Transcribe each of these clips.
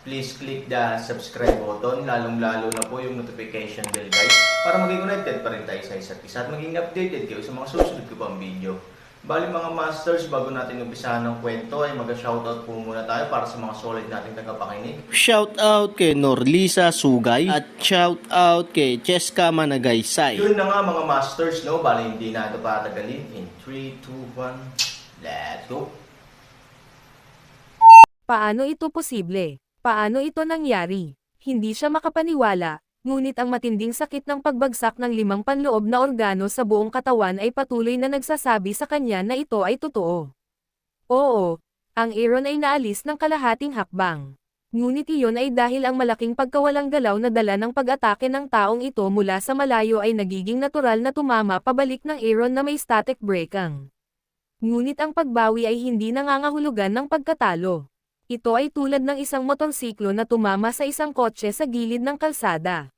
please click the subscribe button, lalong-lalo na po yung notification bell guys, para maging connected pa rin tayo sa isa't isa at maging updated kayo sa mga susunod ko pang video. Bali mga masters, bago natin umpisahan ng kwento ay mag-shoutout po muna tayo para sa mga solid nating tagapakinig. Shout out kay Norlisa Sugay at shout out kay Cheska Managaysay. Yun na nga mga masters, no? Bali hindi na ito patagalin. In 3, 2, 1, let's go! Paano ito posible? Paano ito nangyari? Hindi siya makapaniwala, ngunit ang matinding sakit ng pagbagsak ng limang panloob na organo sa buong katawan ay patuloy na nagsasabi sa kanya na ito ay totoo. Oo, ang Aaron ay naalis ng kalahating hakbang. Ngunit iyon ay dahil ang malaking pagkawalang galaw na dala ng pag-atake ng taong ito mula sa malayo ay nagiging natural na tumama pabalik ng Aaron na may static breakang. Ngunit ang pagbawi ay hindi nangangahulugan ng pagkatalo. Ito ay tulad ng isang motorsiklo na tumama sa isang kotse sa gilid ng kalsada.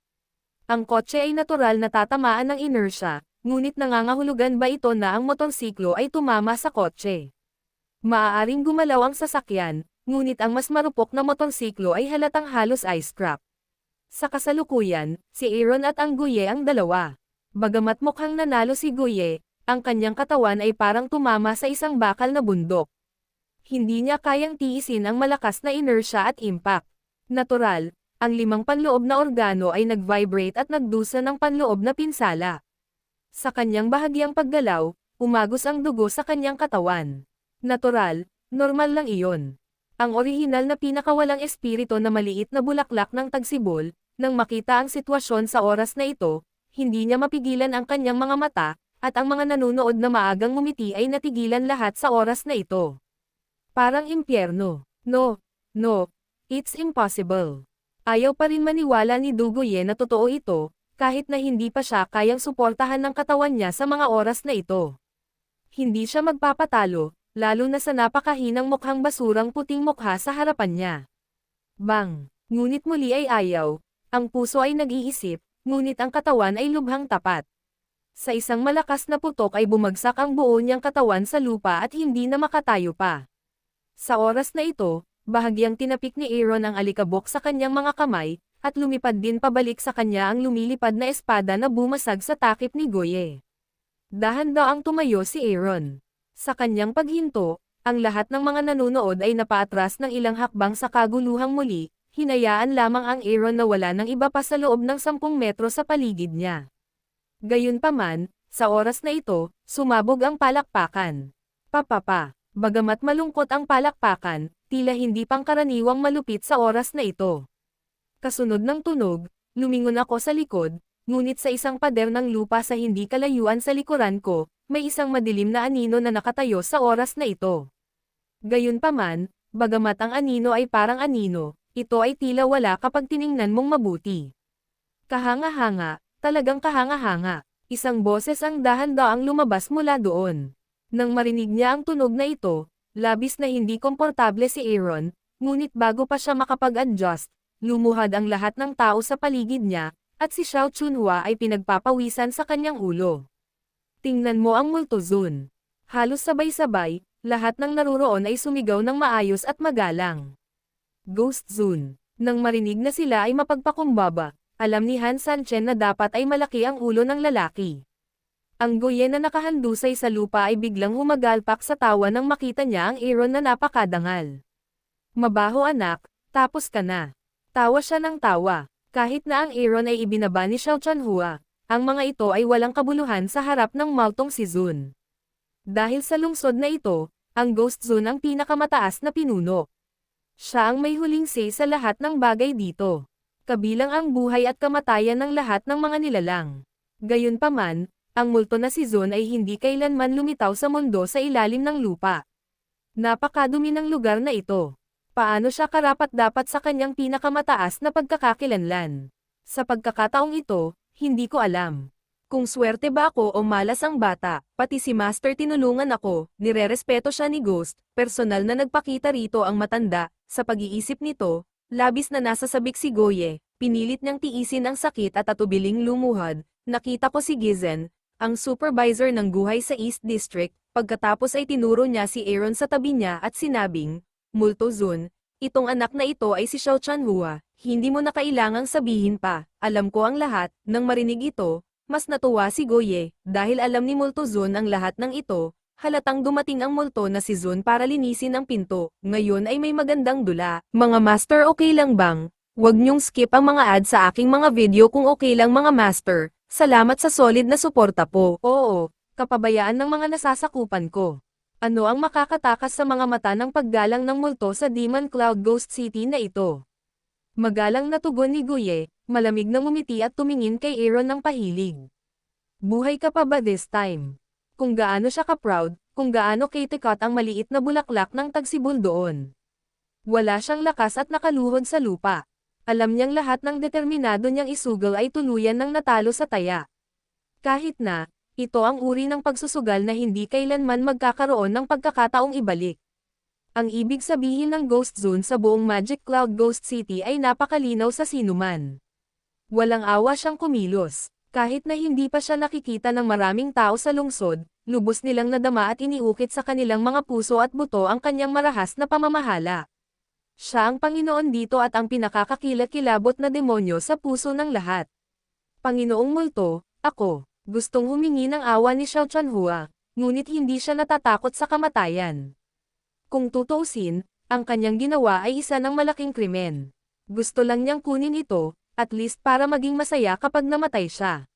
Ang kotse ay natural na tatamaan ng inertia, ngunit nangangahulugan ba ito na ang motorsiklo ay tumama sa kotse? Maaaring gumalaw ang sasakyan, ngunit ang mas marupok na motorsiklo ay halatang halos ice scrap. Sa kasalukuyan, si Aaron at ang Guye ang dalawa. Bagamat mukhang nanalo si Guye, ang kanyang katawan ay parang tumama sa isang bakal na bundok hindi niya kayang tiisin ang malakas na inertia at impact. Natural, ang limang panloob na organo ay nag-vibrate at nagdusa ng panloob na pinsala. Sa kanyang bahagyang paggalaw, umagos ang dugo sa kanyang katawan. Natural, normal lang iyon. Ang orihinal na pinakawalang espirito na maliit na bulaklak ng tagsibol, nang makita ang sitwasyon sa oras na ito, hindi niya mapigilan ang kanyang mga mata, at ang mga nanonood na maagang ngumiti ay natigilan lahat sa oras na ito. Parang impyerno. No, no, it's impossible. Ayaw pa rin maniwala ni Dugoye na totoo ito, kahit na hindi pa siya kayang suportahan ng katawan niya sa mga oras na ito. Hindi siya magpapatalo, lalo na sa napakahinang mukhang basurang puting mukha sa harapan niya. Bang! Ngunit muli ay ayaw, ang puso ay nag-iisip, ngunit ang katawan ay lubhang tapat. Sa isang malakas na putok ay bumagsak ang buo niyang katawan sa lupa at hindi na makatayo pa. Sa oras na ito, bahagyang tinapik ni Aaron ang alikabok sa kanyang mga kamay, at lumipad din pabalik sa kanya ang lumilipad na espada na bumasag sa takip ni Goye. Dahan daw ang tumayo si Aaron. Sa kanyang paghinto, ang lahat ng mga nanonood ay napaatras ng ilang hakbang sa kaguluhang muli, hinayaan lamang ang Aaron na wala ng iba pa sa loob ng 10 metro sa paligid niya. Gayunpaman, sa oras na ito, sumabog ang palakpakan. Papapa. Bagamat malungkot ang palakpakan, tila hindi pangkaraniwang malupit sa oras na ito. Kasunod ng tunog, lumingon ako sa likod, ngunit sa isang pader ng lupa sa hindi kalayuan sa likuran ko, may isang madilim na anino na nakatayo sa oras na ito. Gayunpaman, bagamat ang anino ay parang anino, ito ay tila wala kapag tiningnan mong mabuti. Kahanga-hanga, talagang kahanga-hanga, isang boses ang dahan-daang lumabas mula doon. Nang marinig niya ang tunog na ito, labis na hindi komportable si Aaron, ngunit bago pa siya makapag-adjust, lumuhad ang lahat ng tao sa paligid niya, at si Xiao Chunhua ay pinagpapawisan sa kanyang ulo. Tingnan mo ang multozone. Halos sabay-sabay, lahat ng naruroon ay sumigaw ng maayos at magalang. Ghost Zone. Nang marinig na sila ay mapagpakumbaba, alam ni Han Sanchen na dapat ay malaki ang ulo ng lalaki. Ang goye na nakahandusay sa lupa ay biglang humagalpak sa tawa nang makita niya ang Aaron na napakadangal. Mabaho anak, tapos ka na. Tawa siya ng tawa. Kahit na ang Aaron ay ibinaba ni Xiao Chanhua, ang mga ito ay walang kabuluhan sa harap ng maltong si Zun. Dahil sa lungsod na ito, ang Ghost Zone ang pinakamataas na pinuno. Siya ang may huling say sa lahat ng bagay dito. Kabilang ang buhay at kamatayan ng lahat ng mga nilalang. Gayunpaman, ang multo na si Zon ay hindi kailanman lumitaw sa mundo sa ilalim ng lupa. Napakadumi ng lugar na ito. Paano siya karapat dapat sa kanyang pinakamataas na pagkakakilanlan? Sa pagkakataong ito, hindi ko alam. Kung swerte ba ako o malas ang bata, pati si Master tinulungan ako, nirerespeto siya ni Ghost, personal na nagpakita rito ang matanda, sa pag-iisip nito, labis na nasa sabik si Goye, pinilit niyang tiisin ang sakit at atubiling lumuhad, nakita ko si Gizen, ang supervisor ng guhay sa East District, pagkatapos ay tinuro niya si Aaron sa tabi niya at sinabing, Multo Zun, itong anak na ito ay si Xiao Chanhua, hindi mo na kailangang sabihin pa, alam ko ang lahat, nang marinig ito, mas natuwa si Goye, dahil alam ni Multo Zun ang lahat ng ito, halatang dumating ang multo na si Zun para linisin ang pinto, ngayon ay may magandang dula. Mga master okay lang bang? Huwag niyong skip ang mga ad sa aking mga video kung okay lang mga master, salamat sa solid na suporta po. Oo, kapabayaan ng mga nasasakupan ko. Ano ang makakatakas sa mga mata ng paggalang ng multo sa Demon Cloud Ghost City na ito? Magalang na tugon ni Guye, malamig na ngumiti at tumingin kay Aaron ng pahilig. Buhay ka pa ba this time? Kung gaano siya ka-proud, kung gaano kitikot ang maliit na bulaklak ng tagsibol doon. Wala siyang lakas at nakaluhod sa lupa. Alam niyang lahat ng determinado niyang isugal ay tuluyan ng natalo sa taya. Kahit na, ito ang uri ng pagsusugal na hindi kailanman magkakaroon ng pagkakataong ibalik. Ang ibig sabihin ng Ghost Zone sa buong Magic Cloud Ghost City ay napakalinaw sa sinuman. Walang awa siyang kumilos. Kahit na hindi pa siya nakikita ng maraming tao sa lungsod, lubos nilang nadama at iniukit sa kanilang mga puso at buto ang kanyang marahas na pamamahala. Siya ang Panginoon dito at ang pinakakakilakilabot na demonyo sa puso ng lahat. Panginoong Multo, ako, gustong humingi ng awa ni Xiao Chanhua, ngunit hindi siya natatakot sa kamatayan. Kung tutuusin, ang kanyang ginawa ay isa ng malaking krimen. Gusto lang niyang kunin ito, at least para maging masaya kapag namatay siya.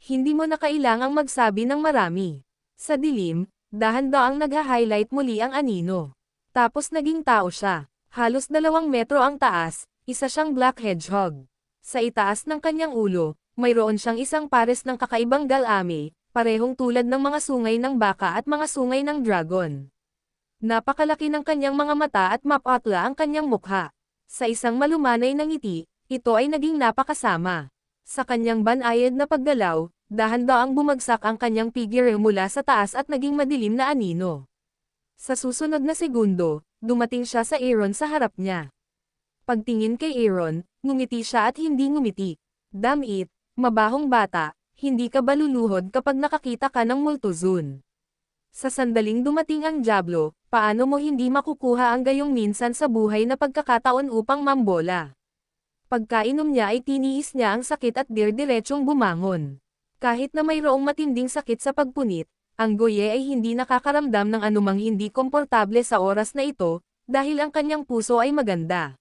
Hindi mo na kailangang magsabi ng marami. Sa dilim, dahan-daang nagha-highlight muli ang anino. Tapos naging tao siya. Halos dalawang metro ang taas, isa siyang black hedgehog. Sa itaas ng kanyang ulo, mayroon siyang isang pares ng kakaibang galame, parehong tulad ng mga sungay ng baka at mga sungay ng dragon. Napakalaki ng kanyang mga mata at mapatla ang kanyang mukha. Sa isang malumanay na ngiti, ito ay naging napakasama. Sa kanyang banayad na paggalaw, dahan-daang bumagsak ang kanyang figure mula sa taas at naging madilim na anino. Sa susunod na segundo, dumating siya sa Aaron sa harap niya. Pagtingin kay Aaron, ngumiti siya at hindi ngumiti. Damit, mabahong bata, hindi ka baluluhod kapag nakakita ka ng multozun. Sa sandaling dumating ang Diablo, paano mo hindi makukuha ang gayong minsan sa buhay na pagkakataon upang mambola? Pagkainom niya ay tiniis niya ang sakit at dir-diretsong bumangon. Kahit na mayroong matinding sakit sa pagpunit, ang Goye ay hindi nakakaramdam ng anumang hindi komportable sa oras na ito, dahil ang kanyang puso ay maganda.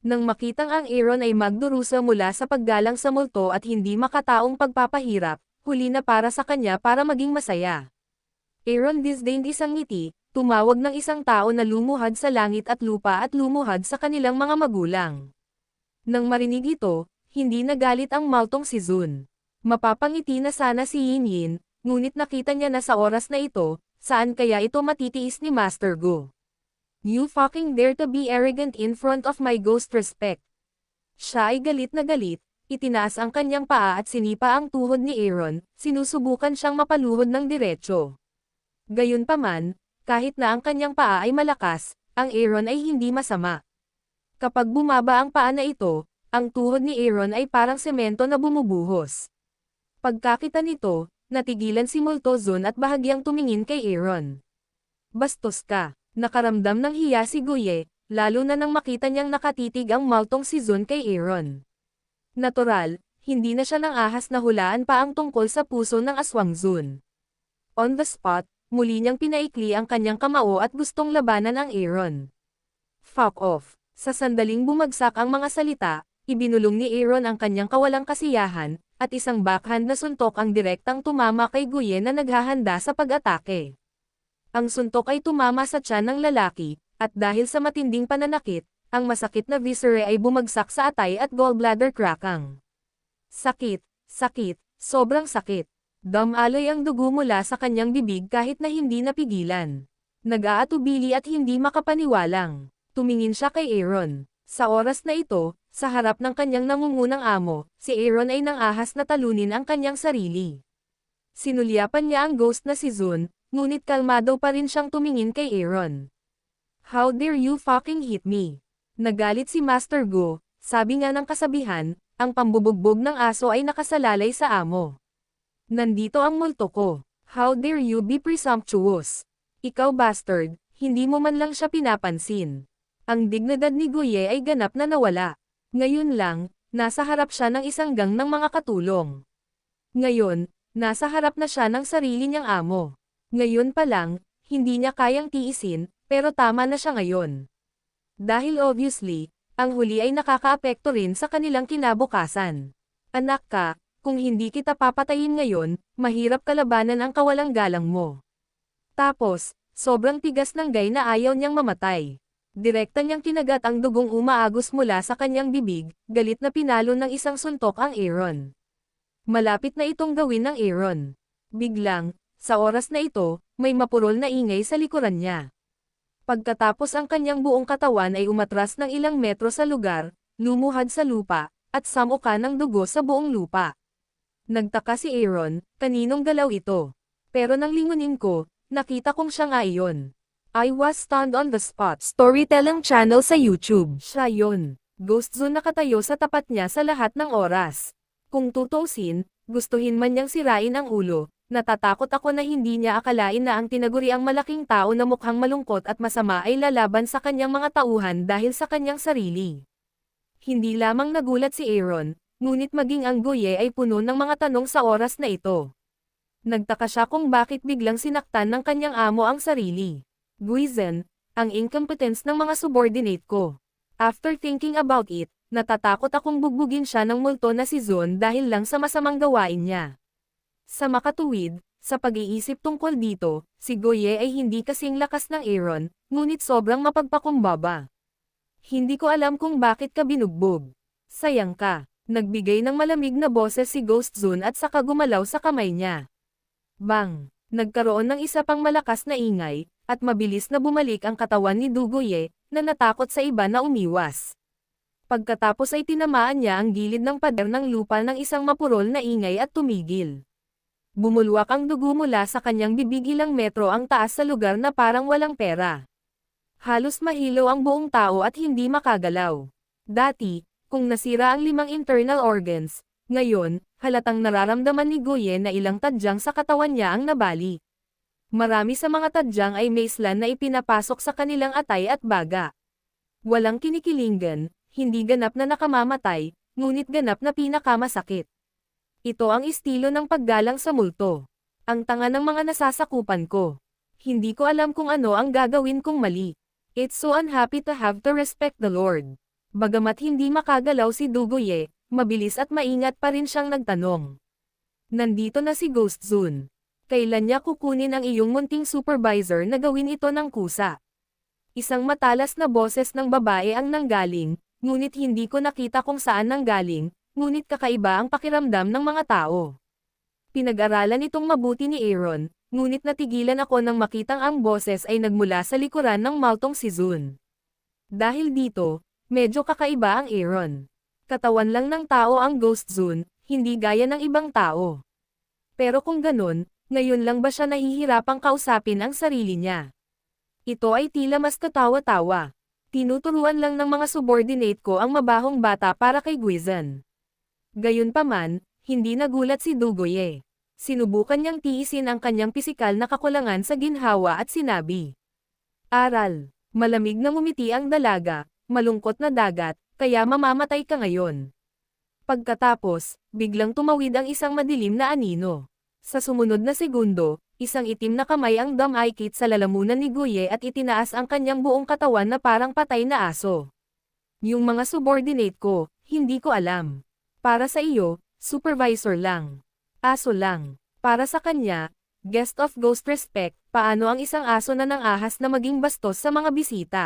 Nang makitang ang Aaron ay magdurusa mula sa paggalang sa multo at hindi makataong pagpapahirap, huli na para sa kanya para maging masaya. Aaron disdained isang ngiti, tumawag ng isang tao na lumuhad sa langit at lupa at lumuhad sa kanilang mga magulang. Nang marinig ito, hindi nagalit ang maltong si Zun. Mapapangiti na sana si Yin Yin, ngunit nakita niya na sa oras na ito, saan kaya ito matitiis ni Master Gu. You fucking dare to be arrogant in front of my ghost respect. Siya ay galit na galit, itinaas ang kanyang paa at sinipa ang tuhod ni Aaron, sinusubukan siyang mapaluhod ng diretsyo. Gayunpaman, kahit na ang kanyang paa ay malakas, ang Aaron ay hindi masama. Kapag bumaba ang paa na ito, ang tuhod ni Aaron ay parang semento na bumubuhos. Pagkakita nito, natigilan si Multozon at bahagyang tumingin kay Aaron. Bastos ka, nakaramdam ng hiya si Guye, lalo na nang makita niyang nakatitig ang maltong si Zon kay Aaron. Natural, hindi na siya nang ahas na hulaan pa ang tungkol sa puso ng aswang Zun. On the spot, muli niyang pinaikli ang kanyang kamao at gustong labanan ang Aaron. Fuck off. Sa sandaling bumagsak ang mga salita, ibinulong ni Aaron ang kanyang kawalang kasiyahan, at isang backhand na suntok ang direktang tumama kay Guyen na naghahanda sa pag-atake. Ang suntok ay tumama sa tiyan ng lalaki, at dahil sa matinding pananakit, ang masakit na viscera ay bumagsak sa atay at gallbladder crackang. Sakit, sakit, sobrang sakit. Damaloy ang dugo mula sa kanyang bibig kahit na hindi napigilan. Nag-aatubili at hindi makapaniwalang. Tumingin siya kay Aaron. Sa oras na ito, Sa harap ng kanyang nangungunang amo, si Aaron ay nangahas na talunin ang kanyang sarili. Sinulyapan niya ang ghost na si Zun, ngunit kalmado pa rin siyang tumingin kay Aaron. How dare you fucking hit me? Nagalit si Master Go, sabi nga ng kasabihan, ang pambubugbog ng aso ay nakasalalay sa amo. Nandito ang multo ko. How dare you be presumptuous? Ikaw bastard, hindi mo man lang siya pinapansin. Ang dignidad ni Guye ay ganap na nawala. Ngayon lang, nasa harap siya ng isang gang ng mga katulong. Ngayon, nasa harap na siya ng sarili niyang amo. Ngayon pa lang, hindi niya kayang tiisin, pero tama na siya ngayon. Dahil obviously, ang huli ay nakakaapekto rin sa kanilang kinabukasan. Anak ka, kung hindi kita papatayin ngayon, mahirap kalabanan ang kawalang galang mo. Tapos, sobrang tigas ng gay na ayaw niyang mamatay. Direkta niyang kinagat ang dugong umaagos mula sa kanyang bibig, galit na pinalo ng isang suntok ang Aaron. Malapit na itong gawin ng Aaron. Biglang, sa oras na ito, may mapurol na ingay sa likuran niya. Pagkatapos ang kanyang buong katawan ay umatras ng ilang metro sa lugar, lumuhad sa lupa, at samuka ng dugo sa buong lupa. Nagtaka si Aaron, kaninong galaw ito. Pero nang lingunin ko, nakita kong siya nga iyon. I was stunned on the spot. Storytelling channel sa YouTube. Siya yun. Ghost Zone nakatayo sa tapat niya sa lahat ng oras. Kung tutusin, gustuhin man niyang sirain ang ulo, natatakot ako na hindi niya akalain na ang tinaguriang malaking tao na mukhang malungkot at masama ay lalaban sa kanyang mga tauhan dahil sa kanyang sarili. Hindi lamang nagulat si Aaron, ngunit maging ang Goye ay puno ng mga tanong sa oras na ito. Nagtaka siya kung bakit biglang sinaktan ng kanyang amo ang sarili. Guizen, ang incompetence ng mga subordinate ko. After thinking about it, natatakot akong bugbugin siya ng multo na si Zon dahil lang sa masamang gawain niya. Sa makatuwid, sa pag-iisip tungkol dito, si Goye ay hindi kasing lakas ng Aaron, ngunit sobrang mapagpakumbaba. Hindi ko alam kung bakit ka binugbog. Sayang ka. Nagbigay ng malamig na boses si Ghost Zone at saka gumalaw sa kamay niya. Bang! Nagkaroon ng isa pang malakas na ingay, at mabilis na bumalik ang katawan ni Dugoye, na natakot sa iba na umiwas. Pagkatapos ay tinamaan niya ang gilid ng pader ng lupa ng isang mapurol na ingay at tumigil. Bumulwak ang dugo mula sa kanyang bibig ilang metro ang taas sa lugar na parang walang pera. Halos mahilaw ang buong tao at hindi makagalaw. Dati, kung nasira ang limang internal organs, ngayon, halatang nararamdaman ni Goye na ilang tadyang sa katawan niya ang nabali. Marami sa mga tadyang ay maislan na ipinapasok sa kanilang atay at baga. Walang kinikilingan, hindi ganap na nakamamatay, ngunit ganap na pinakamasakit. Ito ang estilo ng paggalang sa multo. Ang tanga ng mga nasasakupan ko. Hindi ko alam kung ano ang gagawin kong mali. It's so unhappy to have to respect the Lord. Bagamat hindi makagalaw si Dugoye, mabilis at maingat pa rin siyang nagtanong. Nandito na si Ghost Zone. Kailan niya kukunin ang iyong munting supervisor na gawin ito ng kusa? Isang matalas na boses ng babae ang nanggaling, ngunit hindi ko nakita kung saan nanggaling, ngunit kakaiba ang pakiramdam ng mga tao. Pinag-aralan itong mabuti ni Aaron, ngunit natigilan ako nang makitang ang boses ay nagmula sa likuran ng maltong si Zun. Dahil dito, medyo kakaiba ang Aaron. Katawan lang ng tao ang Ghost Zone, hindi gaya ng ibang tao. Pero kung ganun, ngayon lang ba siya nahihirapang kausapin ang sarili niya? Ito ay tila mas katawa-tawa. Tinuturuan lang ng mga subordinate ko ang mabahong bata para kay Guizan. Gayunpaman, hindi nagulat si Dugoye. Sinubukan niyang tiisin ang kanyang pisikal na kakulangan sa ginhawa at sinabi. Aral, malamig na ngumiti ang dalaga, malungkot na dagat, kaya mamamatay ka ngayon. Pagkatapos, biglang tumawid ang isang madilim na anino. Sa sumunod na segundo, isang itim na kamay ang damaykit sa lalamunan ni Guye at itinaas ang kanyang buong katawan na parang patay na aso. Yung mga subordinate ko, hindi ko alam. Para sa iyo, supervisor lang. Aso lang. Para sa kanya, guest of ghost respect, paano ang isang aso na nang ahas na maging bastos sa mga bisita?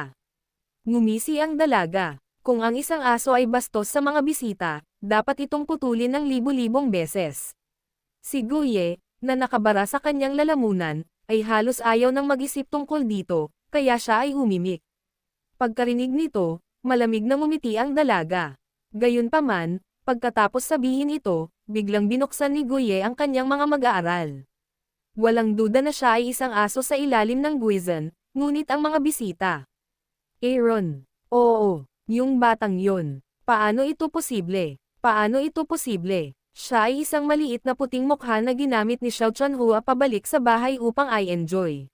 Ngumisi ang dalaga. Kung ang isang aso ay bastos sa mga bisita, dapat itong putulin ng libu-libong beses. Si Guye, na nakabara sa kanyang lalamunan, ay halos ayaw nang mag-isip tungkol dito, kaya siya ay humimik. Pagkarinig nito, malamig na ngumiti ang dalaga. Gayunpaman, pagkatapos sabihin ito, biglang binuksan ni Guye ang kanyang mga mag-aaral. Walang duda na siya ay isang aso sa ilalim ng guizen, ngunit ang mga bisita. Aaron. Oo, yung batang yun. Paano ito posible? Paano ito posible? Siya ay isang maliit na puting mukha na ginamit ni Xiao Chanhua pabalik sa bahay upang I enjoy.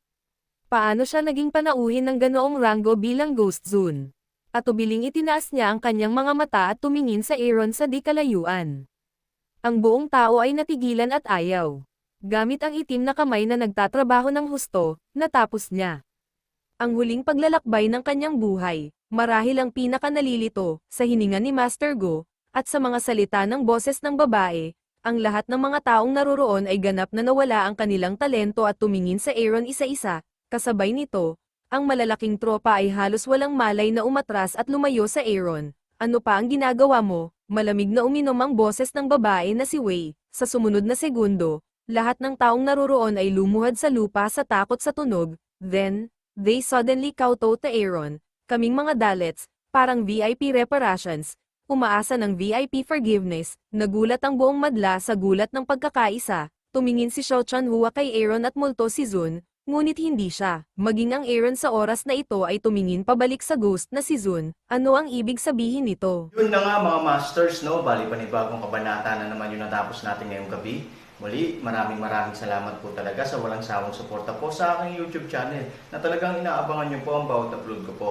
Paano siya naging panauhin ng ganoong rango bilang Ghost Zone? At ubiling itinaas niya ang kanyang mga mata at tumingin sa Aaron sa di kalayuan. Ang buong tao ay natigilan at ayaw. Gamit ang itim na kamay na nagtatrabaho ng husto, natapos niya. Ang huling paglalakbay ng kanyang buhay, marahil ang pinakanalilito, sa hininga ni Master Go, at sa mga salita ng boses ng babae, ang lahat ng mga taong naroroon ay ganap na nawala ang kanilang talento at tumingin sa Aaron isa-isa, kasabay nito, ang malalaking tropa ay halos walang malay na umatras at lumayo sa Aaron. Ano pa ang ginagawa mo? Malamig na uminom ang boses ng babae na si Wei. Sa sumunod na segundo, lahat ng taong naroroon ay lumuhad sa lupa sa takot sa tunog. Then, they suddenly kowtowed to Aaron. Kaming mga dalets, parang VIP reparations, umaasa ng VIP forgiveness, nagulat ang buong madla sa gulat ng pagkakaisa, tumingin si Xiao Chanhua kay Aaron at multo si Zun, ngunit hindi siya. Maging ang Aaron sa oras na ito ay tumingin pabalik sa ghost na si Zun, ano ang ibig sabihin nito? Yun na nga mga masters, no? Bali panibagong kabanata na naman yung natapos natin ngayong gabi. Muli, maraming maraming salamat po talaga sa walang sawang suporta po sa aking YouTube channel na talagang inaabangan nyo po ang bawat upload ko po.